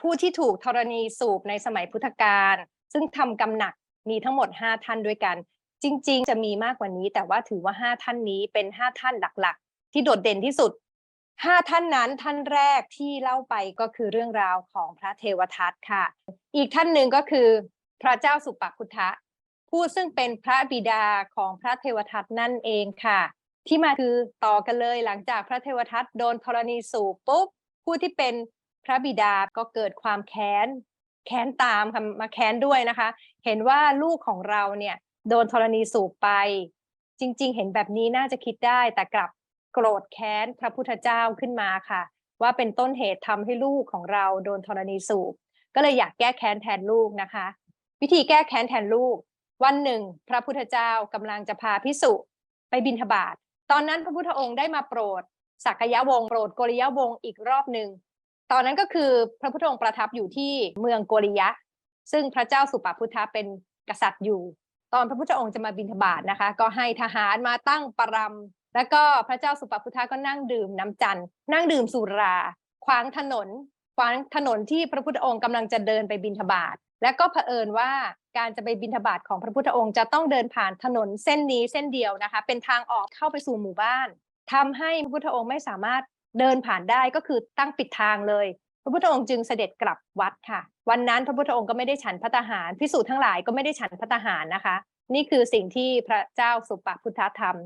ผู้ที่ถูกธรณีสูบในสมัยพุทธกาลซึ่งทำกำหนักมีทั้งหมด 5 ท่านด้วยกัน จริง ๆ จะมีมากกว่านี้ แต่ว่าถือว่า 5 ท่านนี้เป็น 5 ท่านหลักๆ ที่โดดเด่นที่สุด 5 ท่านนั้นท่านแรกที่เล่าไปก็คือเรื่องราวของพระเทวทัตค่ะ อีกท่านหนึ่งก็คือพระเจ้าสุปพุทธะผู้ซึ่งเป็นพระบิดาของพระเทวทัตนั่นเองค่ะ ที่มาคือต่อกันเลยหลังจากพระเทวทัตโดนธรณีสูบปุ๊บผู้ที่เป็น พระบิดาก็เกิดความแค้นแค้นตามค่ะมาแค้นด้วยนะคะ เห็นว่าลูกของเราเนี่ยโดนธรณีสูบไป จริง ๆ เห็นแบบนี้น่าจะคิดได้แต่กลับโกรธแค้นพระพุทธเจ้าขึ้นมาค่ะ ว่าเป็นต้นเหตุทำให้ลูกของเราโดนธรณีสูบ ก็เลยอยากแก้แค้นแทนลูกนะคะ วิธีแก้แค้นแทนลูก วันหนึ่ง พระพุทธเจ้ากำลังจะพาพิสุไปบิณฑบาตตอนนั้นพระพุทธองค์ได้มาโปรดสักยะวงโปรดโกริยะวงอีกรอบหนึ่ง ตอนนั้นก็คือพระพุทธองค์ประทับอยู่ที่เมืองโกริยะ ซึ่งพระเจ้าสุปพุทธะเป็นกษัตริย์อยู่ ตอนพระพุทธองค์จะมาบิณฑบาตนะคะ ก็ให้ทหารมาตั้งปรำแล้วก็พระเจ้าสุปพุทธะก็นั่งดื่มน้ำจันทร์นั่งดื่มสุราขวางถนนขวางถนนที่พระพุทธองค์กำลังจะเดินไปบิณฑบาตและก็เผอิญว่าการจะไปบิณฑบาตของพระพุทธองค์จะต้องเดินผ่านถนนเส้นนี้เส้นเดียวนะคะ เป็นทางออกเข้าไปสู่หมู่บ้านทำให้พระพุทธองค์ไม่สามารถ เดินผ่านได้ก็คือตั้งปิดทางเลย พระพุทธองค์จึงเสด็จกลับวัดค่ะ วันนั้นพระพุทธองค์ก็ไม่ได้ฉันพัตตาหารพิสูจน์ทั้งหลายก็ไม่ได้ฉันพัตตาหารนะคะ นี่คือสิ่งที่พระเจ้าสุปพุทธธรรม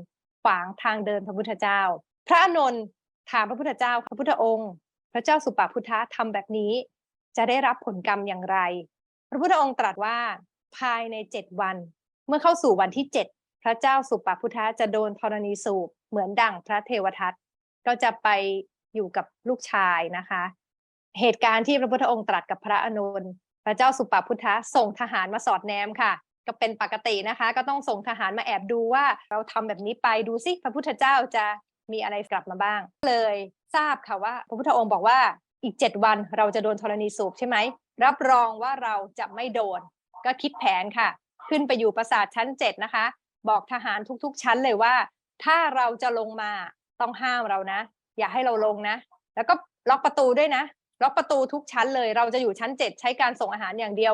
ขวางทางเดินพระพุทธเจ้า พระอนนท์ถามพระพุทธเจ้าพระพุทธองค์ พระเจ้าสุปพุทธะทำแบบนี้ จะได้รับผลกรรมอย่างไร พระพุทธองค์ตรัสว่าภายในเจ็ดวัน เมื่อเข้าสู่วันที่เจ็ดพระเจ้าสุปพุทธะจะโดนธรณีสูบเหมือนดั่งพระเทวทัต ก็จะไปอยู่กับลูกชายนะคะ เหตุการณ์ที่พระพุทธองค์ตรัสกับพระอานนพระเจ้าสุปพุทธะส่งทหารมาสอดแนมค่ะก็เป็นปกตินะคะ ก็ต้องส่งทหารมาแอบดูว่าเราทำแบบนี้ไปดูสิพระพุทธเจ้าจะมีอะไรกลับมาบ้าง เลยทราบค่ะว่า พระพุทธองค์บอกว่าอีกเจ็ดวันเราจะโดนธรณีสูบใช่ไหมรับรองว่าเราจะไม่โดน ก็คิดแผนค่ะ ขึ้นไปอยู่ปราสาทชั้นเจ็ดนะคะ บอกทหารทุกๆชั้นเลยว่า ถ้าเราจะลงมา ต้องห้ามเรานะ อย่าให้เราลงนะ แล้วก็ล็อกประตูด้วยนะล็อกประตูทุกชั้นเลย เราจะอยู่ชั้น 7 ใช้การส่งอาหารอย่างเดียว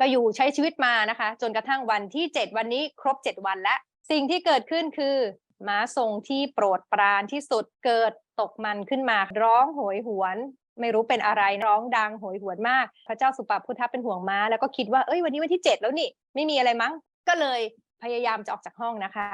ก็อยู่ใช้ชีวิตมานะคะ จนกระทั่งวันที่ 7 วันนี้ครบ 7 วันแล้วสิ่งที่เกิดขึ้นคือม้าทรงที่โปรดปรานที่สุดเกิดตกมันขึ้นมา ร้องโหยหวน ไม่รู้เป็นอะไรร้องดังโหยหวนมาก พระเจ้าสุปพุทธะเป็นห่วงม้า แล้วก็คิดว่าเอ้ยวันนี้วันที่ 7 แล้วนี่ไม่มีอะไรมั้ง ก็เลยพยายามจะออกจากห้องนะคะ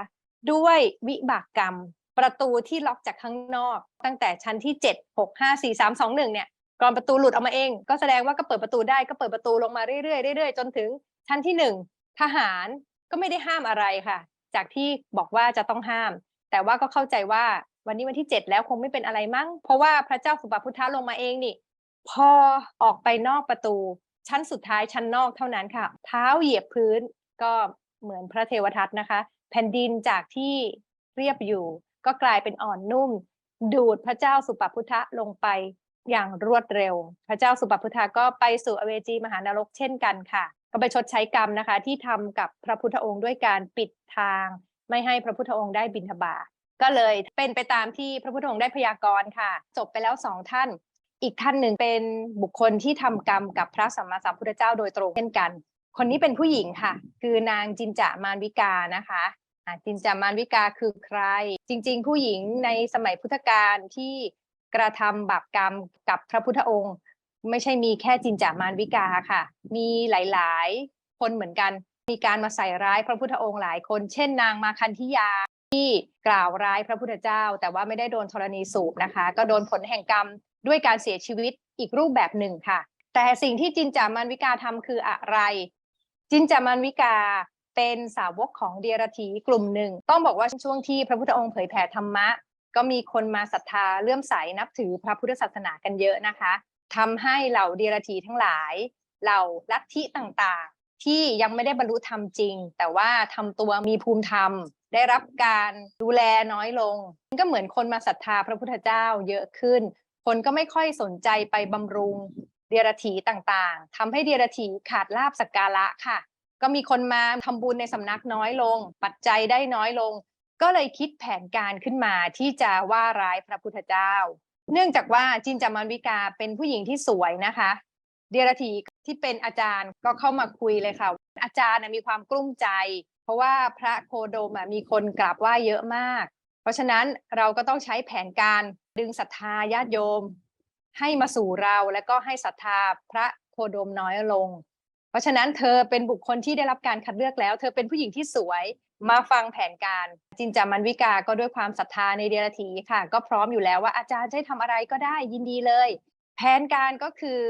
ด้วยวิบากกรรม ประตูที่ล็อกจากข้างนอก ตั้งแต่ชั้นที่ 7 6 5 4 3 2 1 เนี่ยกรอนประตูหลุดออกมาเอง ก็แสดงว่าก็เปิดประตูได้ก็เปิดประตูลงมาเรื่อยๆเรื่อยๆจนถึงชั้นที่ 1 ทหารก็ไม่ได้ห้ามอะไรค่ะ จากที่บอกว่าจะต้องห้าม แต่ว่าก็เข้าใจว่าวันนี้วันที่ 7 แล้วคงไม่เป็นอะไรมั้ง เพราะว่าพระเจ้าสุปพุทธะลงมาเองนี่ พอออกไปนอกประตู ชั้นสุดท้ายชั้นนอกเท่านั้นค่ะ เท้าเหยียบพื้นก็เหมือนพระเทวทัตนะคะ แผ่นดินจากที่เรียบอยู่ ก็กลายเป็นอ่อนนุ่ม ดูดพระเจ้าสุปพุทธะลงไปอย่างรวดเร็ว พระเจ้าสุปพุทธะก็ไปสู่อเวจีมหานรกเช่นกันค่ะ ก็ไปชดใช้กรรมนะคะ ที่ทำกับพระพุทธองค์ด้วยการปิดทาง ไม่ให้พระพุทธองค์ได้บิณฑบาตก็เลยเป็นไปตามที่พระพุทธองค์ได้พยากรณ์ค่ะ จบไปแล้วสองท่าน อีกท่านหนึ่งเป็นบุคคลที่ทำกรรมกับพระสัมมาสัมพุทธเจ้าโดยตรงเช่นกัน คนนี้เป็นผู้หญิงค่ะ คือนางจินจามานวิกานะคะ จินจามานวิกาคือใคร จริง ๆ ผู้หญิงในสมัยพุทธกาลที่กระทำบาปกรรมกับพระพุทธองค์ ไม่ใช่มีแค่จินจามานวิกาค่ะ มีหลายๆ คนเหมือนกัน มีการมาใส่ร้ายพระพุทธองค์หลายคน เช่นนางมาคันธิยาที่กล่าวร้ายพระพุทธเจ้า แต่ว่าไม่ได้โดนธรณีสูบนะคะ ก็โดนผลแห่งกรรมด้วยการเสียชีวิตอีกรูปแบบหนึ่งค่ะ แต่สิ่งที่จินจามันวิกาทำคืออะไร จินจามันวิกา เป็นสาวกของเดียรถีกลุ่มหนึ่ง ต้องบอกว่าช่วงที่พระพุทธองค์เผยแผ่ธรรมะ ก็มีคนมาศรัทธาเลื่อมใสนับถือพระพุทธศาสนากันเยอะนะคะทำให้เหล่าเดียรถีทั้งหลาย เหล่าลัทธิต่างๆ ที่ยังไม่ได้บรรลุธรรมจริง แต่ว่าทำตัวมีภูมิธรรม ได้รับการดูแลน้อยลง ก็เหมือนคนมาศรัทธาพระพุทธเจ้าเยอะขึ้น คนก็ไม่ค่อยสนใจไปบำรุงเดียรถีต่างๆทำให้เดียรถีขาดลาบสักการะค่ะ ก็มีคนมาทำบุญในสำนักน้อยลง ปัจจัยได้น้อยลง ก็เลยคิดแผนการขึ้นมาที่จะว่าร้ายพระพุทธเจ้า เนื่องจากว่าจินจามันวิกาเป็นผู้หญิงที่สวยนะคะ เดียรถีที่เป็นอาจารย์ก็เข้ามาคุยเลยค่ะ อาจารย์มีความกลุ้มใจ เพราะว่าพระโคโดมมีคนกราบไหว้เยอะมาก เพราะฉะนั้นเราก็ต้องใช้แผนการดึงศรัทธาญาติโยม ให้มาสู่เราแล้วก็ให้ศรัทธาพระโคโดมน้อยลง เพราะฉะนั้นเธอเป็นบุคคลที่ได้รับการคัดเลือกแล้ว เธอเป็นผู้หญิงที่สวยมาฟังแผนการ จินจามันวิกาก็ด้วยความศรัทธาในเดียรถีค่ะ ก็พร้อมอยู่แล้วว่าอาจารย์จะให้ทำอะไรก็ได้ยินดีเลย แผนการก็คือ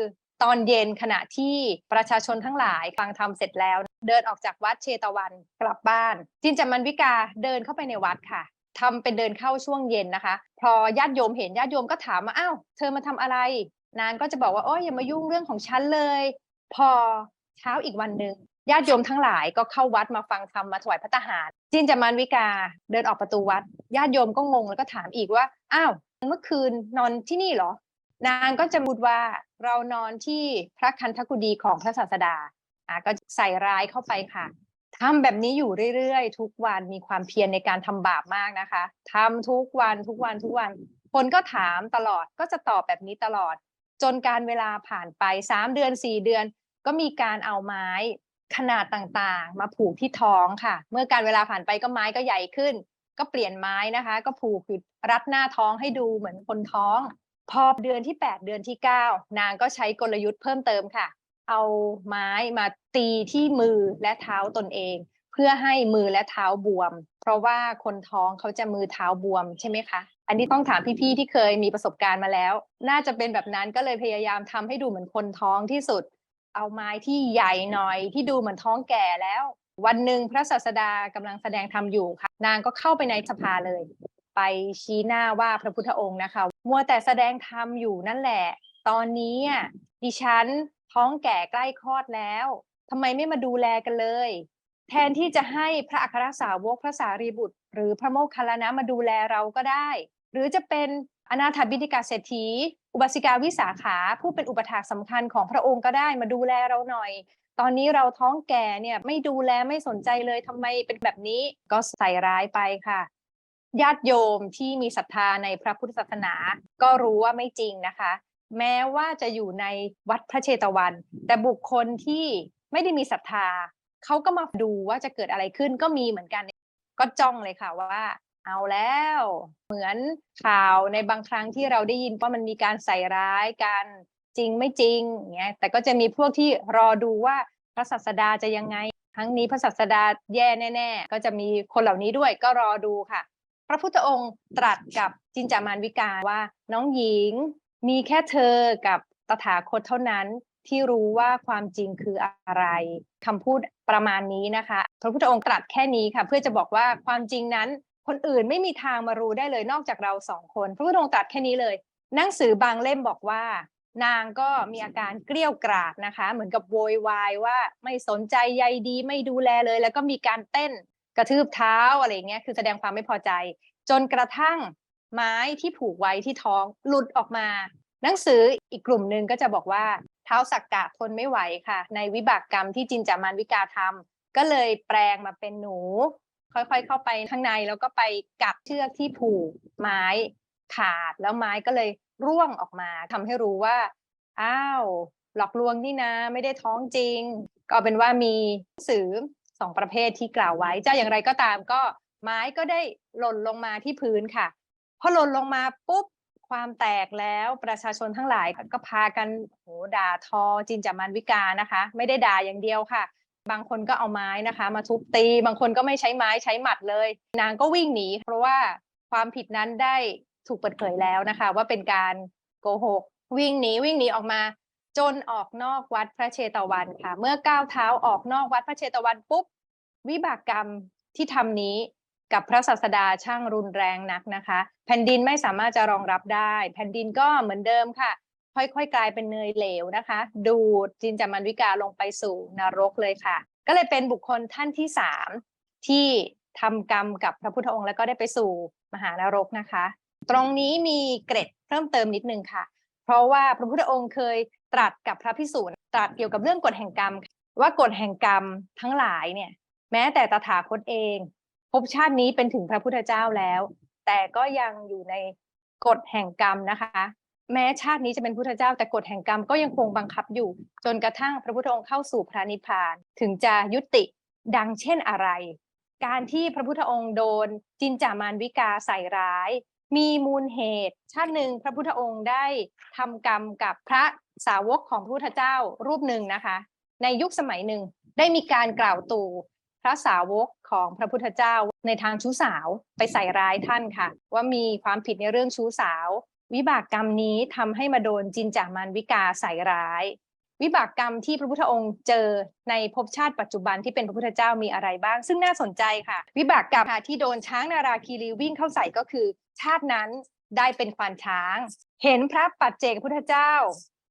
ตอนเย็นขณะที่ประชาชนทั้งหลายฟังธรรมเสร็จแล้ว เดินออกจากวัดเชตวันกลับบ้าน จินจามันวิกาเดินเข้าไปในวัดค่ะทำเป็นเดินเข้าช่วงเย็นนะคะ พอญาติโยมเห็นญาติโยมก็ถามมาอ้าวเธอมาทำอะไร นางก็จะบอกว่าโอ้ยอย่ามายุ่งเรื่องของฉันเลย พอ เช้าอีกวันหนึ่งญาติโยมทั้งหลายก็เข้าวัดมาฟังธรรมมาถวายพระทหาร จินจามันวิกาเดินออกประตูวัดญาติโยมก็งงแล้วก็ถามอีกว่าอ้าวเมื่อคืนนอนที่นี่เหรอ นางก็จะพูดว่าเรานอนที่พระคันธกุฎีของพระศาสดาอะก็ใส่ร้ายเข้าไปค่ะทำแบบนี้อยู่เรื่อยๆ ทุกวันมีความเพียรในการทำบาปมากนะคะทำทุกวันทุกวันทุกวัน คนก็ถามตลอดก็จะตอบแบบนี้ตลอด จนการเวลาผ่านไปสามเดือนสี่เดือน ก็มีการเอาไม้ขนาดต่างๆ มาผูกที่ท้องค่ะ เมื่อการเวลาผ่านไปก็ไม้ก็ใหญ่ขึ้น ก็เปลี่ยนไม้นะคะ ก็ผูกอยู่รัดหน้าท้องให้ดูเหมือนคนท้อง พอเดือนที่ 8 เดือนที่ 9 นางก็ใช้กลยุทธ์เพิ่มเติมค่ะ เอาไม้มาตีที่มือและเท้าตนเอง เพื่อให้มือและเท้าบวม เพราะว่าคนท้องเขาจะมือเท้าบวมใช่ไหมคะอันนี้ต้องถามพี่ๆที่เคยมีประสบการณ์มาแล้ว น่าจะเป็นแบบนั้นก็เลยพยายามทำให้ดูเหมือนคนท้องที่สุด เอาไม้ที่ใหญ่หน่อยที่ดูเหมือนท้องแก่แล้ว วันหนึ่งพระศาสดากำลังแสดงธรรมอยู่ค่ะ นางก็เข้าไปในสภาเลย ไปชี้หน้าว่าพระพุทธองค์นะคะ มัวแต่แสดงธรรมอยู่นั่นแหละ ตอนนี้อะดิฉันท้องแก่ใกล้คลอดแล้วทำไมไม่มาดูแลกันเลย แทนที่จะให้พระอัครสาวกพระสารีบุตร หรือพระโมคคัลลานะมาดูแลเราก็ได้ หรือจะเป็น อนาถบิณฑิกาเศรษฐี อุบาสิกาวิสาขาผู้เป็นอุปถากสำคัญของพระองค์ก็ได้มาดูแลเราหน่อย ตอนนี้เราท้องแก่เนี่ยไม่ดูแลไม่สนใจเลยทำไมเป็นแบบนี้ก็ใส่ร้ายไปค่ะ ญาติโยมที่มีศรัทธาในพระพุทธศาสนา ก็รู้ว่าไม่จริงนะคะ แม้ว่าจะอยู่ในวัดพระเชตวัน แต่บุคคลที่ไม่ได้มีศรัทธาเขาก็มาดูว่าจะเกิดอะไรขึ้นก็มีเหมือนกัน ก็จ้องเลยค่ะว่า เอาแล้ว เหมือนข่าวในบางครั้งที่เราได้ยินว่ามันมีการใส่ร้ายกันจริงไม่จริงอย่างเงี้ยแต่ก็จะมีพวกที่รอดูว่าพระศาสดาจะยังไงครั้งนี้พระศาสดาแย่แน่ๆ ก็จะมีคนเหล่านี้ด้วยก็รอดูค่ะ พระพุทธองค์ตรัสกับจินจามานวิกาว่า น้องหญิงมีแค่เธอกับตถาคตเท่านั้นที่รู้ว่าความจริงคืออะไรคำพูดประมาณนี้นะคะ พระพุทธองค์ตรัสแค่นี้ค่ะ เพื่อจะบอกว่าความจริงนั้น คนอื่นไม่มีทางมารู้ได้เลยนอกจากเราสองคน พระพุทธองค์ตรัสแค่นี้เลย หนังสือบางเล่มบอกว่า นางก็มีอาการเกลี้ยวกราดนะคะ เหมือนกับโวยวายว่าไม่สนใจใยดีไม่ดูแลเลย แล้วก็มีการเต้นกระทืบเท้าอะไรเงี้ยคือแสดงความไม่พอใจ จนกระทั่งไม้ที่ผูกไว้ที่ท้องหลุดออกมา หนังสืออีกกลุ่มหนึ่งก็จะบอกว่าเท้าสักกะทนไม่ไหวค่ะ ในวิบากกรรมที่จินจามานวิกาทำก็เลยแปลงมาเป็นหนู ค่อยๆ เข้าไปข้างในแล้วก็ไปกัดเชือกที่ผูกไม้ขาดแล้วไม้ก็เลยร่วงออกมาทำให้รู้ว่า อ้าว หลอกลวงนี่นะ ไม่ได้ท้องจริง ก็เป็นว่ามีสื่อสองประเภทที่กล่าวไว้จะอย่างไรก็ตามก็ไม้ก็ได้หล่นลงมาที่พื้นค่ะพอหล่นลงมาปุ๊บความแตกแล้วประชาชนทั้งหลายก็พากันโหด่าทอจินจามันวิกานะคะ ไม่ได้ด่าอย่างเดียวค่ะ บางคนก็เอาไม้นะคะ มาทุบตี บางคนก็ไม่ใช้ไม้ใช้หมัดเลย นางก็วิ่งหนี เพราะว่าความผิดนั้นได้ถูกเปิดเผยแล้วนะคะ ว่าเป็นการโกหก วิ่งหนีวิ่งหนีออกมา จนออกนอกวัดพระเชตวันค่ะ เมื่อก้าวเท้าออกนอกวัดพระเชตวันปุ๊บวิบากกรรมที่ทำนี้กับพระศาสดาช่างรุนแรงนักนะคะ แผ่นดินไม่สามารถจะรองรับได้ แผ่นดินก็เหมือนเดิมค่ะ ค่อยๆ กลายเป็นเนยเหลวนะคะ ดูดจินจามันวิกาลงไปสู่นรกเลยค่ะ ก็เลยเป็นบุคคลท่านที่สามที่ทำกรรมกับพระพุทธองค์แล้วก็ได้ไปสู่มหานรกนะคะ ตรงนี้มีเกร็ดเพิ่มเติมนิดนึงค่ะ เพราะว่าพระพุทธองค์เคยตรัสกับพระพิสูจน์ตรัสเกี่ยวกับเรื่องกฎแห่งกรรม ว่ากฎแห่งกรรมทั้งหลายเนี่ย แม้แต่ตถาคตเองภพชาตินี้เป็นถึงพระพุทธเจ้าแล้ว แต่ก็ยังอยู่ในกฎแห่งกรรมนะคะ แม้ชาตินี้จะเป็นพุทธเจ้าแต่กฎแห่งกรรมก็ยังคงบังคับอยู่ จนกระทั่งพระพุทธองค์เข้าสู่พระนิพพาน ถึงจะยุติดังเช่นอะไร การที่พระพุทธองค์โดนจินจามานวิกาใส่ร้าย มีมูลเหตุ ชาติหนึ่งพระพุทธองค์ได้ทำกรรมกับพระสาวกของพระพุทธเจ้ารูปหนึ่งนะคะ ในยุคสมัยหนึ่งได้มีการกล่าวตู่พระสาวกของพระพุทธเจ้าในทางชู้สาวไปใส่ร้ายท่านค่ะ ว่ามีความผิดในเรื่องชู้สาว วิบากกรรมนี้ทำให้มาโดนจินจามานวิกาใส่ร้าย วิบากกรรมที่พระพุทธองค์เจอในภพชาติปัจจุบันที่เป็นพระพุทธเจ้ามีอะไรบ้าง ซึ่งน่าสนใจค่ะ วิบากกรรมค่ะที่โดนช้างนาราคีรีวิ่งเข้าใส่ก็คือ ชาตินั้นได้เป็นควานช้าง เห็นพระปัจเจกพุทธเจ้า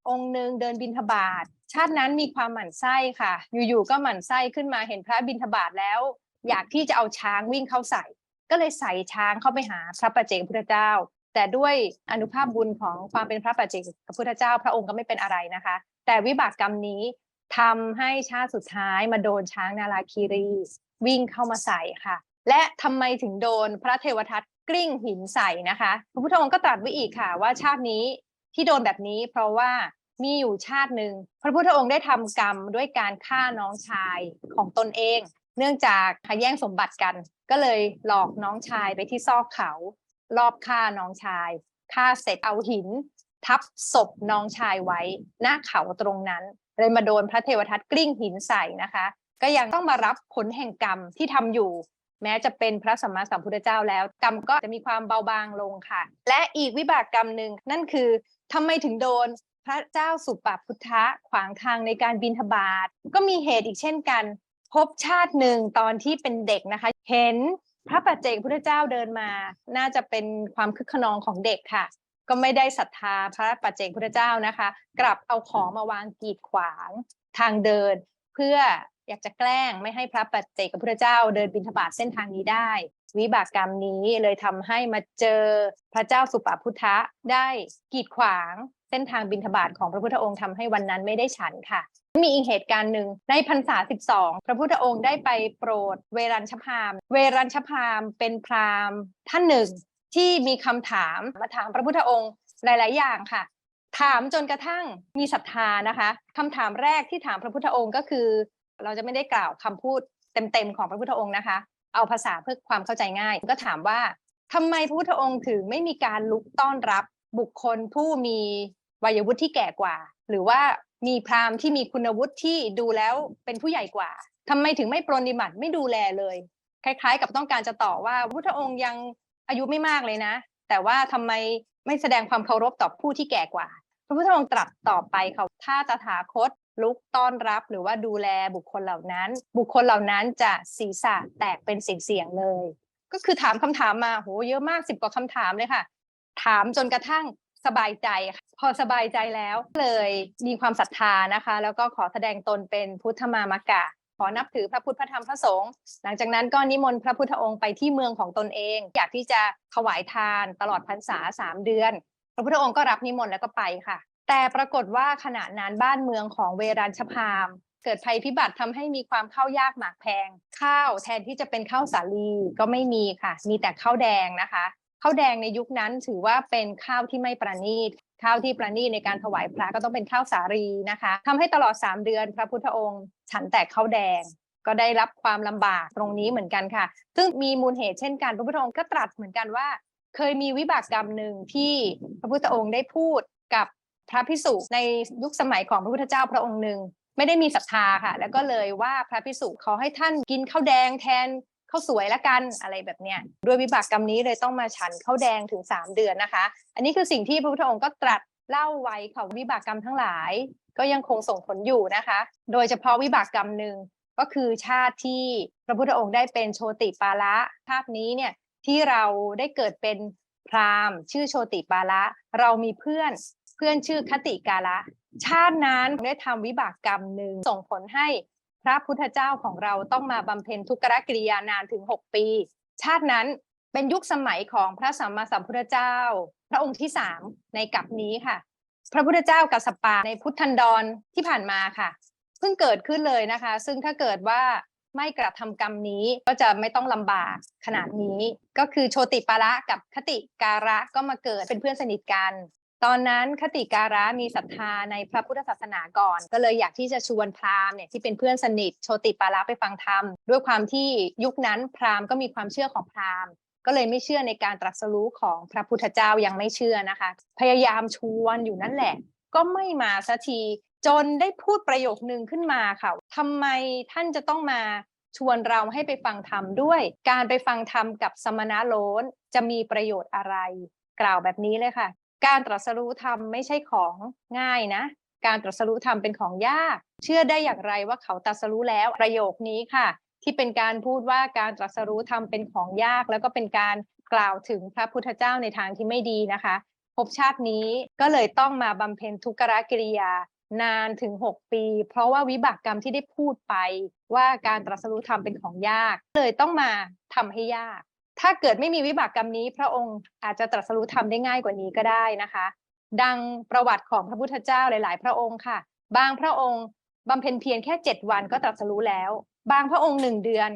องค์หนึ่งเดินบินทบาทชาตินั้นมีความหมั่นไส้ค่ะ อยู่ๆก็หมั่นไส้ขึ้นมาเห็นพระบินทบาทแล้ว อยากที่จะเอาช้างวิ่งเข้าใส่ ก็เลยใส่ช้างเข้าไปหาพระปัจเจกพุทธเจ้า แต่ด้วยอนุภาพบุญของความเป็นพระปัจเจกพุทธเจ้าพระองค์ก็ไม่เป็นอะไรนะคะ แต่วิบากกรรมนี้ทำให้ชาติสุดท้ายมาโดนช้างนาราคีรี วิ่งเข้ามาใส่ค่ะ และทำไมถึงโดนพระเทวทัตกลิ้งหินใส่นะคะพระพุทธองค์ก็ตรัสไว้อีกค่ะ ว่าชาตินี้ที่โดนแบบนี้ เพราะว่ามีอยู่ชาติหนึ่งพระพุทธองค์ได้ทำกรรมด้วยการฆ่าน้องชายของตนเอง เนื่องจากแย่งสมบัติกัน ก็เลยหลอกน้องชายไปที่ซอกเขา รอบฆ่าน้องชายฆ่าเสร็จเอาหิน ทับศพน้องชายไว้ หน้าเขาตรงนั้น เลยมาโดนพระเทวทัตกลิ้งหินใส่นะคะ ก็ยังต้องมารับผลแห่งกรรมที่ทำอยู่ แม้จะเป็นพระสัมมาสัมพุทธเจ้าแล้ว กรรมก็จะมีความเบาบางลงค่ะ และอีกวิบากกรรมหนึ่งนั่นคือทำไมถึงโดนพระเจ้าสุปพุทธะขวางทางในการบินทบาทก็มีเหตุอีกเช่นกัน พบชาติหนึ่งตอนที่เป็นเด็กนะคะ เห็น พระปัจเจกพุทธเจ้าเดินมา น่าจะเป็นความคึกขนองของเด็กค่ะ ก็ไม่ได้ศรัทธาพระปัจเจกพุทธเจ้านะคะ กลับเอาของมาวางกีดขวางทางเดิน เพื่ออยากจะแกล้งไม่ให้พระปัจเจกพุทธเจ้าเดินบิณฑบาตเส้นทางนี้ได้ วิบากกรรมนี้เลยทำให้มาเจอพระเจ้าสุปพุทธะได้กีดขวางเส้นทางบิณฑบาตของพระพุทธองค์ทำให้วันนั้นไม่ได้ฉันค่ะ มีอีกเหตุการณ์หนึ่งในพรรษา 12 พระพุทธองค์ได้ไปโปรดเวรัญชพาม เวรัญชพามเป็นพราหมณ์ท่านหนึ่งที่มีคำถามมาถามพระพุทธองค์หลาย ๆ อย่างค่ะ ถามจนกระทั่งมีศรัทธานะคะคำถามแรกที่ถามพระพุทธองค์ก็คือ เราจะไม่ได้กล่าวคำพูดเต็ม ๆ ของพระพุทธองค์นะคะ เอาภาษาเพื่อความเข้าใจง่าย ก็ถามว่าทำไมพระพุทธองค์ถึงไม่มีการลุกต้อนรับบุคคลผู้มีวัยวุฒิที่แก่กว่า หรือว่า มีพราหมณ์ที่มีคุณวุฒิที่ดูแล้วเป็นผู้ใหญ่กว่าทำไมถึงไม่ปรนนิบัติไม่ดูแลเลย คล้าย ๆ กับต้องการจะต่อว่าพระพุทธองค์ยังอายุไม่มากเลยนะ แต่ว่าทำไมไม่แสดงความเคารพต่อผู้ที่แก่กว่า พระพุทธองค์ตรัสต่อไปเขาถ้าตถาคตลุกต้อนรับหรือว่าดูแลบุคคลเหล่านั้น บุคคลเหล่านั้นจะศีรษะแตกเป็นเสียงๆเลย ก็คือถามคำถามมาโหเยอะมากสิบกว่าคำถามเลยค่ะ ถามจนกระทั่ง สบายใจค่ะพอสบายใจแล้วเลยมีความศรัทธานะคะ แล้วก็ขอแสดงตนเป็นพุทธมามกะ ขอนับถือพระพุทธพระธรรมพระสงฆ์หลังจากนั้นก็นิมนต์พระพุทธองค์ไปที่เมืองของตนเอง อยากที่จะถวายทานตลอดพรรษาสามเดือน พระพุทธองค์ก็รับนิมนต์แล้วก็ไปค่ะ แต่ปรากฏว่าขณะนั้นบ้านเมืองของเวรัญชพามเกิดภัยพิบัติทำให้มีความข้าวยากหมากแพง ข้าวแทนที่จะเป็นข้าวสาลีก็ไม่มีค่ะ มีแต่ข้าวแดงนะคะ ข้าวแดงในยุคนั้นถือว่าเป็นข้าวที่ไม่ประณีตข้าวที่ประณีตในการถวายพระก็ต้องเป็นข้าวสาลีนะคะทำให้ตลอด 3 เดือนพระพุทธองค์ ฉันแต่ข้าวแดงก็ได้รับความลำบากตรงนี้เหมือนกันค่ะ ซึ่งมีมูลเหตุเช่นกันพระพุทธองค์ก็ตรัสเหมือนกันว่า เคยมีวิบากกรรมหนึ่งที่พระพุทธองค์ได้พูดกับพระพิสุในยุคสมัยของพระพุทธเจ้าพระองค์หนึ่งไม่ได้มีศรัทธาค่ะ แล้วก็เลยว่าพระพิสุขอให้ท่านกินข้าวแดงแทน ข้าวสวยละกันอะไรแบบเนี้ยด้วยวิบากกรรมนี้เลยต้องมาฉันข้าวแดงถึง 3 เดือนนะคะ อันนี้คือสิ่งที่พระพุทธองค์ก็ตรัสเล่าไว้ค่ะวิบากกรรมทั้งหลาย ก็ยังคงส่งผลอยู่นะคะ โดยเฉพาะวิบากกรรมหนึ่งก็คือชาติที่พระพุทธองค์ได้เป็นโชติปาละภาพนี้เนี่ยที่เราได้เกิดเป็นพราหมณ์ ชื่อโชติปาละ เรามีเพื่อนเพื่อนชื่อคติกาละ ชาตินั้นได้ทำวิบากกรรมหนึ่งส่งผลให้ ระพุทธเจ้าของเราต้องมาบำเพ็ญทุกขกิริยานานถึง 6 ปี ชาตินั้นเป็นยุคสมัยของพระสัมมาสัมพุทธเจ้า พระองค์ที่สามในกับนี้ค่ะ พระพุทธเจ้ากัสสปะในพุทธันดรที่ผ่านมาค่ะเพิ่งเกิดขึ้นเลยนะคะ ซึ่งถ้าเกิดว่าไม่กระทำกรรมนี้ก็จะไม่ต้องลำบากขนาดนี้ ก็คือโชติปาระกับคติการะก็มาเกิดเป็นเพื่อนสนิทกัน ตอนนั้นคติการะมีศรัทธาในพระพุทธศาสนาก่อน ก็เลยอยากที่จะชวนพราหมณ์เนี่ยที่เป็นเพื่อนสนิทโชติปาระไปฟังธรรม ด้วยความที่ยุคนั้นพราหมณ์ก็มีความเชื่อของพราหมณ์ ก็เลยไม่เชื่อในการตรัสรู้ของพระพุทธเจ้ายังไม่เชื่อนะคะ พยายามชวนอยู่นั่นแหละ ก็ไม่มาสักทีจนได้พูดประโยคนึงขึ้นมาค่ะทำไมท่านจะต้องมาชวนเราให้ไปฟังธรรมด้วย การไปฟังธรรมกับสมณะโลนจะมีประโยชน์อะไร กล่าวแบบนี้เลยค่ะ การตรัสรู้ธรรมไม่ใช่ของง่ายนะ การตรัสรู้ธรรมเป็นของยาก เชื่อได้อย่างไรว่าเขาตรัสรู้แล้วประโยคนี้ค่ะ ที่เป็นการพูดว่าการตรัสรู้ธรรมเป็นของยาก แล้วก็เป็นการกล่าวถึงพระพุทธเจ้าในทางที่ไม่ดีนะคะภพชาตินี้ก็เลยต้องมาบำเพ็ญทุกขกิริยานานถึง 6 ปี เพราะว่าวิบากกรรมที่ได้พูดไปว่าการตรัสรู้ธรรมเป็นของยาก เลยต้องมาทำให้ยาก ถ้าเกิดไม่มีวิบากกรรมนี้ พระองค์อาจจะตรัสรู้ธรรมได้ง่ายกว่านี้ก็ได้นะคะ ดังประวัติของพระพุทธเจ้าหลาย ๆ พระองค์ค่ะ บางพระองค์บำเพ็ญเพียรแค่7วันก็ตรัสรู้แล้ว บางพระองค์หนึ่งเดือน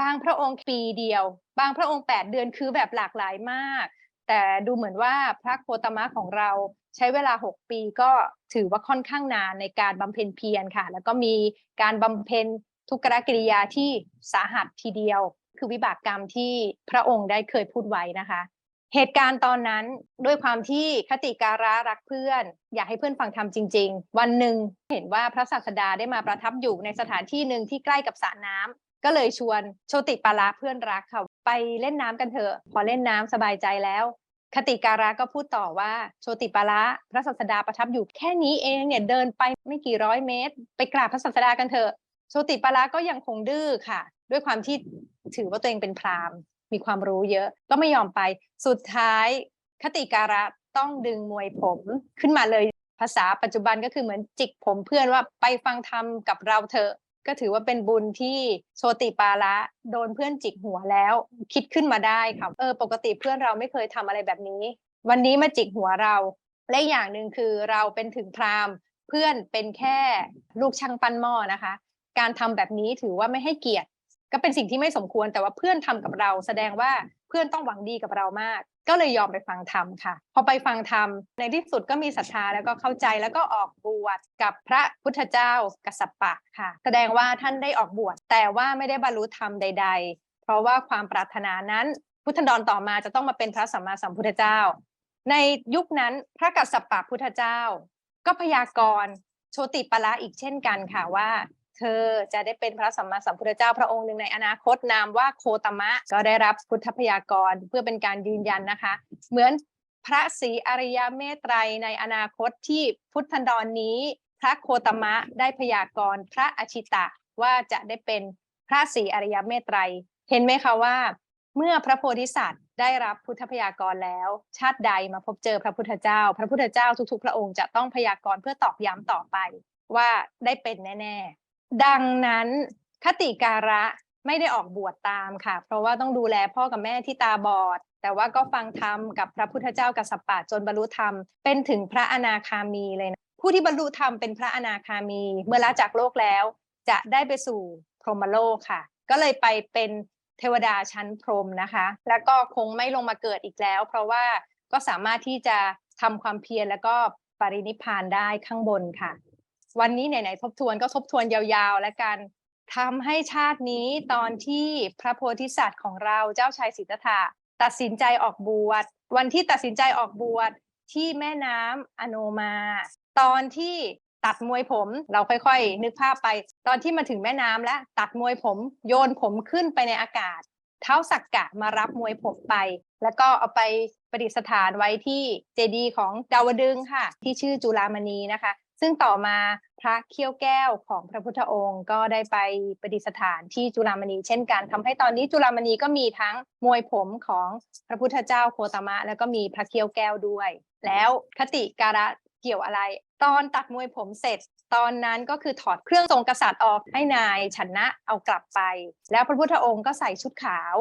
บางพระองค์ปีเดียว บางพระองค์8เดือนคือแบบหลากหลายมาก แต่ดูเหมือนว่าพระโคตมะของเราใช้เวลา 6 ปีก็ถือว่าค่อนข้างนานในการบำเพ็ญเพียรค่ะ แล้วก็มีการบำเพ็ญทุกขกิริยาที่สาหัสทีเดียว คือวิบากกรรมที่พระองค์ได้เคยพูดไว้นะคะ เหตุการณ์ตอนนั้นด้วยความที่คติการะรักเพื่อน อยากให้เพื่อนฟังธรรมจริง ๆ วันหนึ่งเห็นว่าพระศาสดาได้มาประทับอยู่ในสถานที่หนึ่งที่ใกล้กับสระน้ำก็เลยชวนโชติปาระเพื่อนรักค่ะไปเล่นน้ำกันเถอะพอเล่นน้ำสบายใจแล้วคติการะก็พูดต่อว่าโชติปาระพระศาสดาประทับอยู่แค่นี้เองเนี่ยเดินไปไม่กี่ร้อยเมตร ไปกราบพระศาสดากันเถอะโชติปาระก็ยังคงดื้อค่ะ ด้วยความที่ถือว่าตัวเองเป็นพราหมณ์ มีความรู้เยอะ ก็ไม่ยอมไป สุดท้ายคติการะต้องดึงมวยผมขึ้นมาเลยภาษาปัจจุบันก็คือเหมือนจิกผมเพื่อนว่าไปฟังธรรมกับเราเถอะ ก็ถือว่าเป็นบุญที่โชติปาระโดนเพื่อนจิกหัวแล้ว คิดขึ้นมาได้ค่ะเออปกติเพื่อนเราไม่เคยทำอะไรแบบนี้ วันนี้มาจิกหัวเรา และอย่างหนึ่งคือเราเป็นถึงพราหมณ์ เพื่อนเป็นแค่ลูกช่างปั้นหม้อนะคะ การทำแบบนี้ถือว่าไม่ให้เกียรติ ก็เป็นสิ่งที่ไม่สมควรแต่ว่าเพื่อนทำกับเรา แสดงว่าเพื่อนต้องหวังดีกับเรามาก ก็เลยยอมไปฟังธรรมค่ะ พอไปฟังธรรมในที่สุดก็มีศรัทธาแล้วก็เข้าใจแล้วก็ออกบวชกับพระพุทธเจ้ากัสสปะค่ะ แสดงว่าท่านได้ออกบวชแต่ว่าไม่ได้บรรลุธรรมใด ๆ เพราะว่าความปรารถนานั้นพุทธันดรต่อมาจะต้องมาเป็นพระสัมมาสัมพุทธเจ้า ในยุคนั้นพระกัสสปะพุทธเจ้า ก็พยากรณ์โชติปละอีกเช่นกันค่ะว่า เธอจะได้เป็นพระสัมมาสัมพุทธเจ้าพระองค์หนึ่งในอนาคตนามว่าโคตมะก็ได้รับพุทธพยากรณ์เพื่อเป็นการยืนยันนะคะ เหมือนพระศรีอริยเมตไตรในอนาคตที่พุทธันดรนนี้ พระโคตมะได้พยากรณ์พระอชิตะว่าจะได้เป็นพระศรีอริยเมตไตร เห็นไหมคะว่า เมื่อพระโพธิสัตว์ได้รับพุทธพยากรณ์แล้ว ชาติใดมาพบเจอพระพุทธเจ้า พระพุทธเจ้าทุกๆ พระองค์จะต้องพยากรณ์เพื่อตอกย้ำต่อไปว่าได้เป็นแน่ ๆ ดังนั้นคติการะไม่ได้ออกบวชตามค่ะ เพราะว่าต้องดูแลพ่อกับแม่ที่ตาบอด แต่ว่าก็ฟังธรรมกับพระพุทธเจ้ากับสสปะจนบรรลุธรรมเป็นถึงพระอนาคามีเลยนะผู้ที่บรรลุธรรมเป็นพระอนาคามี เมื่อละจากโลกแล้ว จะได้ไปสู่พรหมโลกค่ะ ก็เลยไปเป็นเทวดาชั้นพรหมนะคะ แล้วก็คงไม่ลงมาเกิดอีกแล้ว เพราะว่าก็สามารถที่จะทำความเพียรแล้วก็ปรินิพานได้ข้างบนค่ะ วันนี้ไหนๆทบทวนก็ทบทวนยาวๆ แล้วกันทำให้ชาตินี้ตอนที่พระโพธิสัตว์ของเราเจ้าชายสิทธัตถะตัดสินใจออกบวช วันที่ตัดสินใจออกบวชที่แม่น้ำอโนมา ตอนที่ตัดมวยผมเราค่อยๆ นึกภาพไป ตอนที่มาถึงแม่น้ำแล้วตัดมวยผมโยนผมขึ้นไปในอากาศ เท้าสักกะมารับมวยผมไป แล้วก็เอาไปประดิษฐานไว้ที่เจดีย์ของดาวดึงค่ะ ที่ชื่อจุฬามณีนะคะ ซึ่งต่อมาพระเขี้ยวแก้วของพระพุทธองค์ก็ได้ไปประดิษฐานที่จุฬามณีเช่นกันทำให้ตอนนี้จุฬามณีก็มีทั้งมวยผมของพระพุทธเจ้าโคตมะ แล้วก็มีพระเขี้ยวแก้วด้วย แล้วคติการะเกี่ยวอะไร ตอนตัดมวยผมเสร็จ ตอนนั้นก็คือถอดเครื่องทรงกษัตริย์ออกให้นายชนะเอากลับไป แล้วพระพุทธองค์ก็ใส่ชุดขาว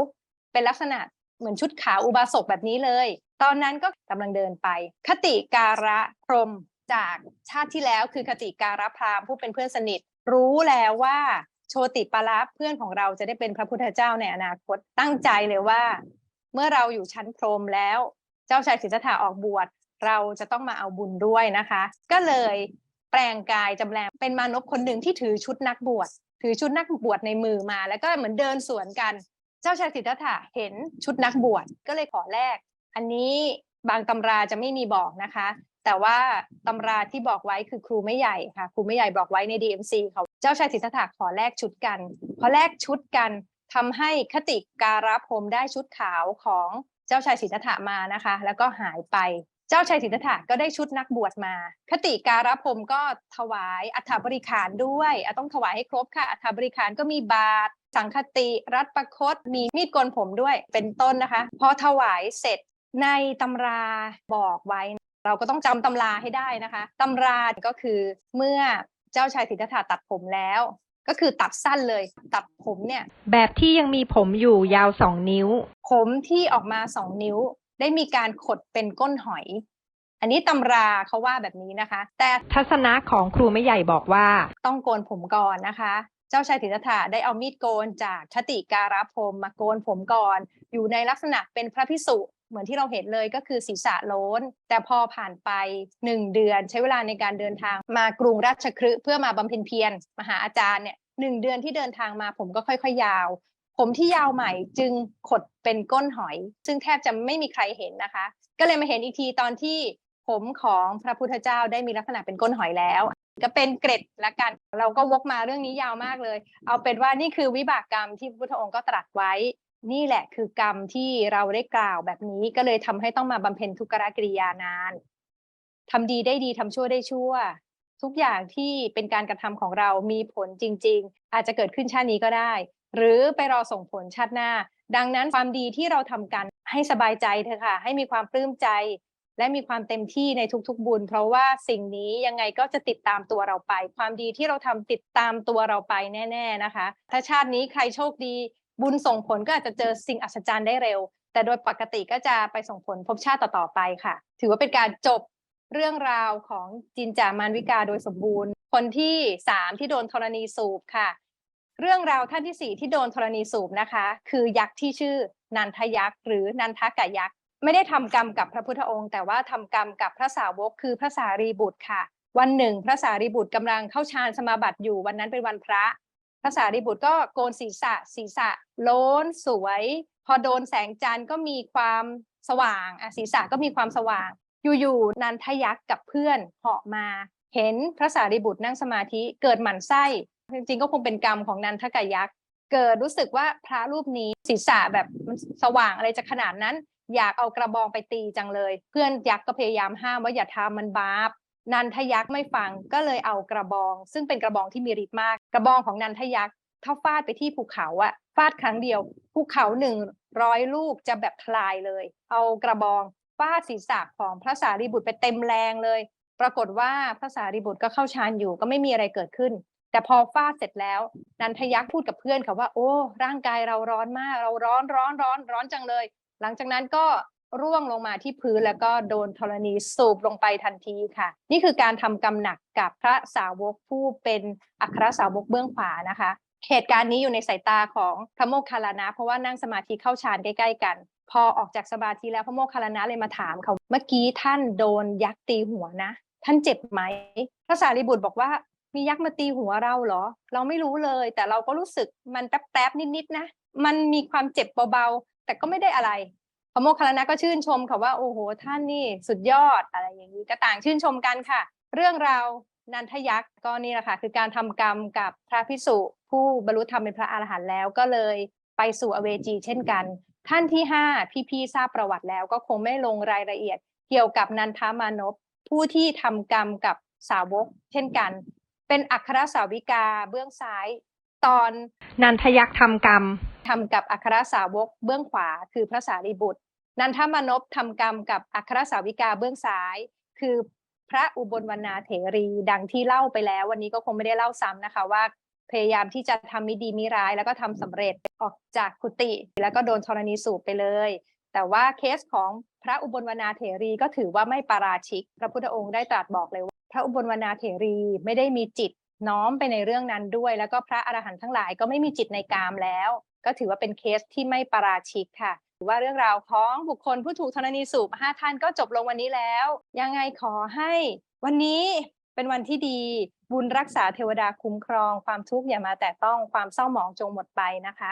เป็นลักษณะเหมือนชุดขาวอุบาสกแบบนี้เลย ตอนนั้นก็กำลังเดินไป คติการะพรม จากชาติที่แล้วคือคติการพราหมณ์ผู้เป็นเพื่อนสนิท รู้แล้วว่าโชติปาระเพื่อนของเราจะได้เป็นพระพุทธเจ้าในอนาคตตั้งใจเลยว่า เมื่อเราอยู่ชั้นพรมแล้ว เจ้าชายสิทธัตถะออกบวชเราจะต้องมาเอาบุญด้วยนะคะ ก็เลยแปลงกายจำแรงเป็นมานพคนหนึ่งที่ถือชุดนักบวชถือชุดนักบวชในมือมา แล้วก็เหมือนเดินสวนกัน เจ้าชายสิทธัตถะเห็นชุดนักบวชก็เลยขอแลกอันนี้บางตำราจะไม่มีบอกนะคะ แต่ว่าตำราที่บอกไว้คือครูไม่ใหญ่ค่ะ ครูไม่ใหญ่บอกไว้ใน DMC เขาเจ้าชายสิทธัตถะขอแลกชุดกัน พอแลกชุดกันทำให้คติการพรมได้ชุดขาวของเจ้าชายสิทธัตถะมานะคะ แล้วก็หายไป เจ้าชายสิทธัตถะก็ได้ชุดนักบวชมา คติการพรมก็ถวายอัฐบริขารด้วยต้องถวายให้ครบค่ะ อัฐบริขารก็มีบาตรสังคติรัตประคตมีมีดโกนผมด้วยเป็นต้นนะคะ พอถวายเสร็จในตำราบอกไว้ เราก็ต้องจำตำราให้ได้นะคะตำราก็คือเมื่อเจ้าชายสิทธัตถะตัดผมแล้ว ก็คือตัดสั้นเลย ตัดผมเนี่ย แบบที่ยังมีผมอยู่ยาวสองนิ้ว ผมที่ออกมาสองนิ้ว ได้มีการขดเป็นก้นหอย อันนี้ตำราเขาว่าแบบนี้นะคะ แต่ทัศนะของครูไม่ใหญ่บอกว่า ต้องโกนผมก่อนนะคะเจ้าชายสิทธัตถะได้เอามีดโกนจากคติการพรหมมาโกนผมก่อน อยู่ในลักษณะเป็นพระพิสุ เหมือนที่เราเห็นเลยก็คือศีรษะโล้น แต่พอผ่านไปหนึ่งเดือนใช้เวลาในการเดินทางมากรุงราชคฤห์เพื่อมาบำเพ็ญเพียรมาหาอาจารย์เนี่ยหนึ่งเดือนที่เดินทางมาผมก็ค่อย ๆ ยาว ผมที่ยาวใหม่จึงขดเป็นก้นหอย ซึ่งแทบจะไม่มีใครเห็นนะคะ ก็เลยมาเห็นอีกทีตอนที่ผมของพระพุทธเจ้าได้มีลักษณะเป็นก้นหอยแล้วก็เป็นเกร็ดละกัน เราก็วกมาเรื่องนี้ยาวมากเลย เอาเป็นว่านี่คือวิบากกรรมที่พระพุทธองค์ก็ตรัสไว้ นี่แหละคือกรรมที่เราได้กล่าวแบบนี้ก็เลยทำให้ต้องมาบำเพ็ญทุกขกิริยานานทำดีได้ดีทำชั่วได้ชั่ว ทุกอย่างที่เป็นการกระทำของเรามีผลจริง ๆ อาจจะเกิดขึ้นชาตินี้ก็ได้ หรือไปรอส่งผลชาติหน้า ดังนั้นความดีที่เราทำกันให้สบายใจเถอะค่ะ ให้มีความปลื้มใจ และมีความเต็มที่ในทุกๆบุญ เพราะว่าสิ่งนี้ยังไงก็จะติดตามตัวเราไป ความดีที่เราทำติดตามตัวเราไปแน่ ๆนะคะ ถ้าชาตินี้ใครโชคดี บุญส่งผลก็อาจจะเจอสิ่งอัศจรรย์ได้เร็ว แต่โดยปกติก็จะไปส่งผลภพชาติต่อๆไปค่ะ ถือว่าเป็นการจบเรื่องราวของจินจามานวิกาโดยสมบูรณ์ คนที่สามที่โดนธรณีสูบค่ะ เรื่องราวท่านที่สี่ที่โดนธรณีสูบนะคะ คือยักษ์ที่ชื่อนันทยักษ์หรือนันทกะยักษ์ไม่ได้ทำกรรมกับพระพุทธองค์ แต่ว่าทำกรรมกับพระสาวกคือพระสารีบุตรค่ะ วันหนึ่ง พระสารีบุตรกำลังเข้าฌานสมาบัติอยู่วันนั้นเป็นวันพระ พระสารีบุตรก็โกนศีรษะ ศีรษะโล้นสวย พอโดนแสงจันทร์ก็มีความสว่างอะศีรษะก็มีความสว่าง อยู่ๆนันทยักษ์กับเพื่อนเหาะมา เห็นพระสารีบุตรนั่งสมาธิเกิดหมั่นไส้จริงๆก็คงเป็นกรรมของนันทกะยักษ์เกิดรู้สึกว่าพระรูปนี้ศีรษะแบบมันสว่างอะไรจะขนาดนั้น อยากเอากระบองไปตีจังเลย เพื่อนยักษ์ก็พยายามห้ามว่าอย่าทำมันบาป นันทยักษ์ไม่ฟังก็เลยเอากระบอง ซึ่งเป็นกระบองที่มีฤทธิ์มาก กระบองของนันทยักษ์ถ้าฟาดไปที่ภูเขาอะฟาดครั้งเดียว ภูเขาหนึ่งร้อยลูกจะแบบทลายเลย เอากระบองฟาดศีรษะของพระสารีบุตรไปเต็มแรงเลย ปรากฏว่าพระสารีบุตรก็เข้าฌานอยู่ก็ไม่มีอะไรเกิดขึ้น แต่พอฟาดเสร็จแล้ว นันทยักษ์พูดกับเพื่อนค่ะว่า โอ้ ร่างกายเราร้อนมาก เราร้อนร้อนร้อนร้อนจังเลย หลังจากนั้นก็ ร่วงลงมาที่พื้นแล้วก็โดนธรณีสูบลงไปทันทีค่ะ นี่คือการทำกรรมหนักกับพระสาวกผู้เป็นอัครสาวกเบื้องขวานะคะ เหตุการณ์นี้อยู่ในสายตาของพระโมคคัลลานะ เพราะว่านั่งสมาธิเข้าฌานใกล้ ๆ กัน พอออกจากสมาธิแล้วพระโมคคัลลานะเลยมาถามเขาเมื่อกี้ท่านโดนยักษ์ตีหัวนะ ท่านเจ็บไหมพระสารีบุตรบอกว่ามียักษ์มาตีหัวเราเหรอ เราไม่รู้เลย แต่เราก็รู้สึกมันแป๊บๆนิดๆนะ มันมีความเจ็บเบาๆ แต่ก็ไม่ได้อะไร พระโมคคัลลานะก็ชื่นชมค่ะว่าโอ้โหท่านนี่สุดยอดอะไรอย่างนี้ก็ต่างชื่นชมกันค่ะ เรื่องราวนันทยักษ์ก็นี่แหละค่ะคือการทำกรรมกับพระพิสุผู้บรรลุธรรมเป็นพระอรหันต์แล้วก็เลยไปสู่อเวจีเช่นกัน ท่านที่ห้าพี่ๆทราบประวัติแล้วก็คงไม่ลงรายละเอียด เกี่ยวกับนันทามานพผู้ที่ทำกรรมกับสาวกเช่นกัน เป็นอัครสาวิกาเบื้องซ้าย ตอนนันทยักษ์ทำกรรมทำกับอัครสาวกเบื้องขวา คือพระสารีบุตร นันทมานพทำกรรมกับอัครสาวิกาเบื้องซ้าย คือพระอุบลวรรณาเถรีดังที่เล่าไปแล้ว วันนี้ก็คงไม่ได้เล่าซ้ำนะคะว่าพยายามที่จะทำมิดีมิร้าย แล้วก็ทำสำเร็จออกจากกุฏิแล้วก็โดนธรณีสูบไปเลย แต่ว่าเคสของพระอุบลวรรณาเถรีก็ถือว่าไม่ปาราชิก พระพุทธองค์ได้ตรัสบอกเลยว่า พระอุบลวรรณาเถรีไม่ได้มีจิต น้อมไปในเรื่องนั้นด้วย แล้วก็พระอรหันต์ทั้งหลายก็ไม่มีจิตในกามแล้ว ก็ถือว่าเป็นเคสที่ไม่ปาราชิกค่ะว่าเรื่องราวของบุคคลผู้ถูกธรณีสูบห้าท่านก็จบลงวันนี้แล้ว ยังไงขอให้วันนี้เป็นวันที่ดีบุญรักษาเทวดาคุ้มครอง ความทุกข์อย่ามาแต่ต้องความเศร้าหมองจงหมดไปนะคะ